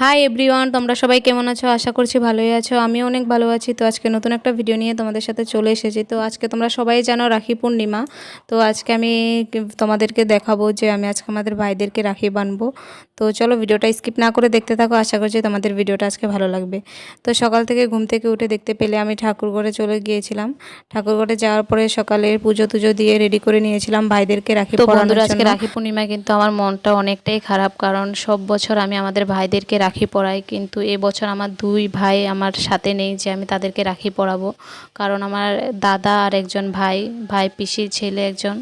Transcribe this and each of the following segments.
Hi everyone তোমরা সবাই কেমন আছো? আশা করছি ভালোই আছো। আমিও অনেক ভালো আছি। তো আজকে নতুন একটা ভিডিও নিয়ে তোমাদের সাথে চলে এসেছি। তো আজকে তোমরা সবাই জানো রাখি পূর্ণিমা। তো আজকে আমি তোমাদেরকে দেখাবো যে আমি আজকে আমাদের ভাইদেরকে রাখি বানবো। তো চলো ভিডিওটা স্কিপ না করে দেখতে থাকো। আশা করছি তোমাদের ভিডিওটা আজকে ভালো লাগবে। তো সকাল থেকে ঘুম থেকে উঠে দেখতে পেলে আমি ঠাকুরঘরে চলে গিয়েছিলাম। ঠাকুরঘরে যাওয়ার পরে সকালে পুজো টুজো দিয়ে রেডি করে নিয়েছিলাম ভাইদেরকে রাখি তো বন্ধুরা আজকে রাখি পূর্ণিমা কিন্তু আমার মনটা অনেকটাই খারাপ। কারণ সব বছর আমি আমাদের ভাইদেরকে রাখি পরাই, কিন্তু এবছর আমার দুই ভাই আমার সাথে নেই যে আমি তাদেরকে রাখি পরাবো। কারণ আমার দাদা আর একজন ভাই ভাই পিসির ছেলে একজন।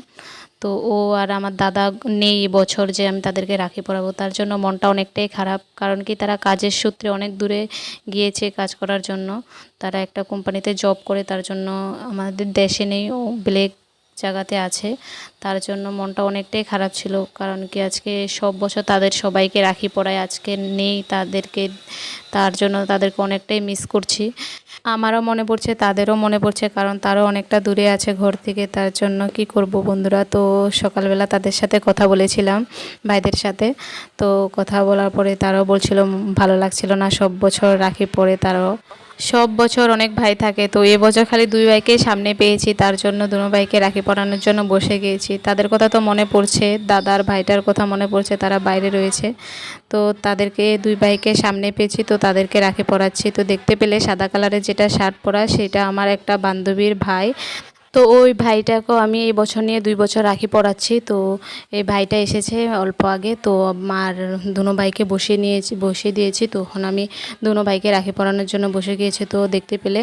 তো ও আর আমার দাদা নেই বছর যে আমি তাদেরকে রাখি পরাবো। তার জন্য মনটা অনেকটাই খারাপ, কারণ কি তারা কাজের সূত্রে অনেক দূরে গিয়েছে কাজ করার জন্য। তারা একটা কোম্পানিতে জব করে, তার জন্য আমাদের দেশে নেই। ও ব্লেক জায়গাতে আছে। তার জন্য মনটা অনেকটাই খারাপ ছিল। কারণ কি আজকে সব বছর তাদের সবাইকে রাখি পড়ায় আজকে নেই তাদেরকে, তার জন্য তাদেরকে অনেকটাই মিস করছি। আমারও মনে পড়ছে, তাদেরও মনে পড়ছে, কারণ তারও অনেকটা দূরে আছে ঘর থেকে। তার জন্য কি করব বন্ধুরা? তো সকালবেলা তাদের সাথে কথা বলেছিলাম, ভাইদের সাথে। তো কথা বলার পরে তারাও বলছিল, ভালো লাগছিল না সব বছর রাখি পরে তারাও। সব বছর অনেক ভাই থাকে, তো এবছর খালি দুই ভাইকেই সামনে পেয়েছি, তার জন্য দুনো ভাইকে রাখি পরানোর জন্য বসে গিয়েছি। তাদের কথা তো মনে পড়ছে, দাদার ভাইটার কথা মনে পড়ছে, তারা বাইরে রয়েছে। তো তাদেরকে, দুই ভাইকে সামনে পেয়েছি, তো তাদেরকে রাখি পরাচ্ছি। তো দেখতে পেলে সাদা কালারের যেটা শার্ট পরা, সেটা আমার একটা বান্ধবীর ভাই। তো ওই ভাইটাকেও আমি এই বছর নিয়ে দুই বছর রাখি পড়াচ্ছি। তো এই ভাইটা এসেছে অল্প আগে। তো মার দুনো ভাইকে বসিয়ে নিয়েছি, বসিয়ে দিয়েছি। তখন আমি দুনো ভাইকে রাখি পড়ানোর জন্য বসে গিয়েছি। তো দেখতে পেলে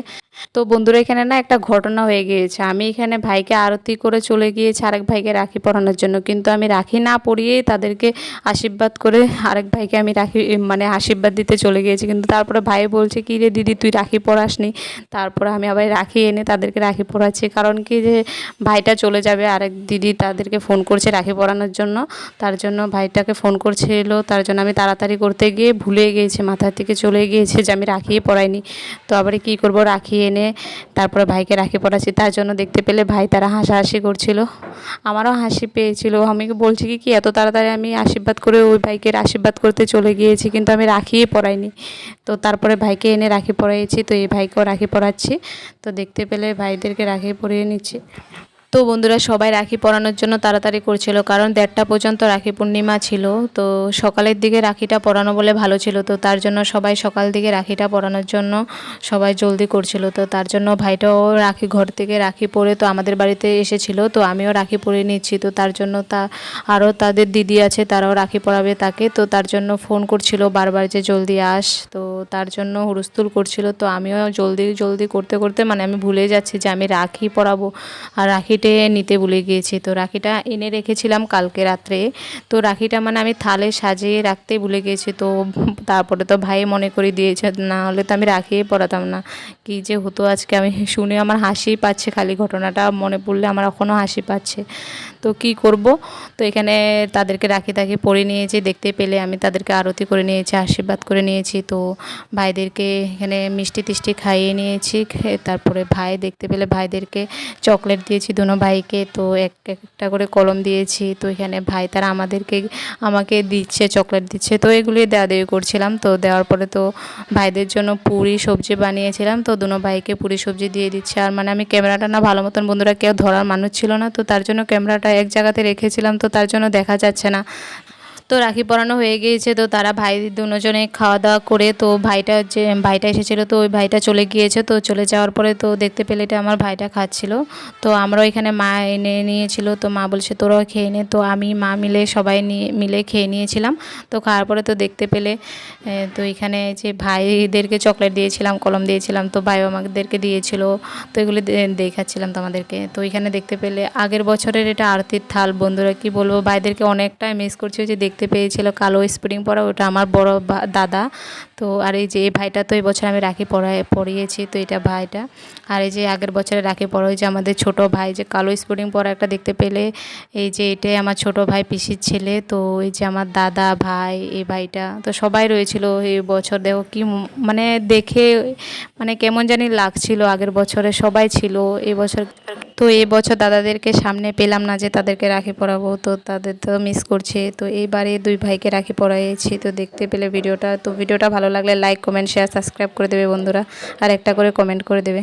তো বন্ধুরা এখানে না একটা ঘটনা হয়ে গিয়েছে। আমি এখানে ভাইকে আরতি করে চলে গিয়েছি, আরেক ভাইকে রাখি পরানোর জন্য। কিন্তু আমি রাখি না পরিয়েই তাদেরকে আশীর্বাদ করে আরেক ভাইকে আমি রাখি মানে আশীর্বাদ দিতে চলে গিয়েছি। কিন্তু তারপরে ভাই বলছে, কি রে দিদি, তুই রাখি পরাসনি? তারপরে আমি আবার রাখি এনে তাদেরকে রাখি পরাচ্ছি। কারণ কি যে ভাইটা চলে যাবে, আরেক দিদি তাদেরকে ফোন করছে রাখি পরানোর জন্য। তার জন্য ভাইটাকে ফোন করছিল। তার জন্য আমি তাড়াতাড়ি করতে গিয়ে ভুলে গিয়েছি, মাথার থেকে চলে গিয়েছে যে আমি রাখিয়ে পরাইনি। তো আবার কি করব? রাখি এনে তারপরে ভাইকে রাখি পড়াচ্ছি। তার জন্য দেখতে পেলে ভাই তারা হাসাহাসি করছিল। আমারও হাসি পেয়েছিল। আমি বলছি কি কি এত তাড়াতাড়ি আমি আশীর্বাদ করে ওই ভাইকে আশীর্বাদ করতে চলে গিয়েছি, কিন্তু আমি রাখিই পড়াইনি। তো তারপরে ভাইকে এনে রাখি পড়াইছি। তো এই ভাইকেও রাখি পড়াচ্ছি। তো দেখতে পেলে ভাইদেরকে রাখি পরিয়ে নিচ্ছি। তো বন্ধুরা সবাই রাখি পরানোর জন্য তাড়াতাড়ি করছিল, কারণ দেড়টা পর্যন্ত রাখি পূর্ণিমা ছিল। তো সকালের দিকে রাখিটা পরানো বলে ভালো ছিল, তো তার জন্য সবাই সকাল দিকে রাখিটা পরানোর জন্য সবাই জলদি করছিল। তো তার জন্য ভাইটাও রাখি ঘর থেকে রাখি পরে তো আমাদের বাড়িতে এসেছিল, তো আমিও রাখি পরে নিচ্ছি। তো তার জন্য তা আরও তাদের দিদি আছে, তারাও রাখি পরাবে তাকে। তো তার জন্য ফোন করছিল বারবার যে জলদি আস। তো তার জন্য হুড়স্থুল করছিল, তো আমিও জলদি জলদি করতে করতে মানে আমি ভুলে যাচ্ছি যে আমি রাখি পরাবো। আর রাখিটা নিতে ভুলে গিয়েছি। তো রাখিটা এনে রেখেছিলাম কালকে রাত্রে। তো রাখিটা মানে আমি থালে সাজিয়ে রাখতে ভুলে গিয়েছি। তো তারপরে তো ভাই মনে করে দিয়েছে, না হলে তো আমি রাখিয়ে পরাতাম না। কি যে হতো আজকে আমি শুনে আমার হাসি পাচ্ছে খালি ঘটনাটা। মনে পড়লে আমার এখনও হাসি পাচ্ছে। তো কি করব? তো এখানে তাদেরকে রাখি তাকে পরে নিয়েছি। দেখতে পেলে আমি তাদেরকে আরতি করে নিয়েছি, আশীর্বাদ করে নিয়েছি। তো ভাইদেরকে এখানে মিষ্টি টিষ্টি খাইয়ে নিয়েছি। তারপরে ভাই দেখতে পেলে ভাইদেরকে চকলেট দিয়েছি দুনো ভাইকে তো এক একটা করে কলম দিয়েছি। তো এখানে ভাই তারা আমাদেরকে, আমাকে দিচ্ছে, চকলেট দিচ্ছে। তো এগুলি দেওয়া দেওয়ি করছিলাম। তো দেওয়ার পরে তো ভাইদের জন্য পুরি সবজি বানিয়েছিলাম। তো দুনো ভাইকে পুরি সবজি দিয়ে দিচ্ছে। আর মানে আমি ক্যামেরাটা না ভালো মতন বন্ধুরা কেউ ধরার মানুষ ছিল না। তো তার জন্য ক্যামেরাটা এক জায়গাতে রেখেছিলাম। তো তার জন্য দেখা যাচ্ছে না। তো রাখি পরানো হয়ে গিয়েছে, তো তারা ভাই দুজনে খাওয়া দাওয়া করে, তো ভাইটা যে, ভাইটা এসেছিল, তো ওই ভাইটা চলে গিয়েছে, তো চলে যাওয়ার পরে তো দেখতে পেলে এটা আমার ভাইটা খাচ্ছিল। তো আমরাও এখানে মা এনে নিয়েছিল, তো মা বলছে তোরাও খেয়ে নে, তো আমি মা মিলে সবাই নিয়ে, মিলে খেয়ে নিয়েছিলাম। তো খাওয়ার পরে তো দেখতে পেলে তো এখানে যে ভাইদেরকে চকলেট দিয়েছিলাম, কলম দিয়েছিলাম, তো ভাই আমাদেরকে দিয়েছিল, তো এগুলি দেখাচ্ছিলাম তোমাদেরকে। তো এখানে দেখতে পেলে আগের বছরের এটা আরতির থাল, বন্ধুরা কি বলব, ভাইদেরকে অনেকটাই মিস করছি যে দেখতে পেয়েছিল কালো স্প্রিং পরা, ওটা আমার বড় দাদা। তো আর এই যে, এই ভাইটা তো এই বছর আমি রাখি পরাই পড়িয়েছি তো এটা ভাইটা। আর এই যে, আগের বছরে রাখি ওই যে আমাদের ছোট ভাই, যে কালো স্প্রিং পরা একটা দেখতে পেলে, এই যে এটাই আমার ছোট ভাই পিসির ছেলে, তো এই যে আমার দাদা, ভাই, এই ভাইটা, তো সবাই রয়েছিল এই বছর। দেখো কি মানে দেখে মানে কেমন জানি লাগছিল আগের বছরে, সবাই ছিল, এই বছর তো এবছর দাদাদেরকে সামনে পেলাম না যে তাদেরকে রাখি পড়াবো তো তাদের তো মিস করছে। তো এইবারে দুই ভাইকে রাখি পরাইছি, তো দেখতে পেলে ভিডিওটা। তো ভিডিওটা ভালো লাগলে লাইক কমেন্ট শেয়ার সাবস্ক্রাইব করে দেবে বন্ধুরা। আর একটা করে কমেন্ট করে দেবে।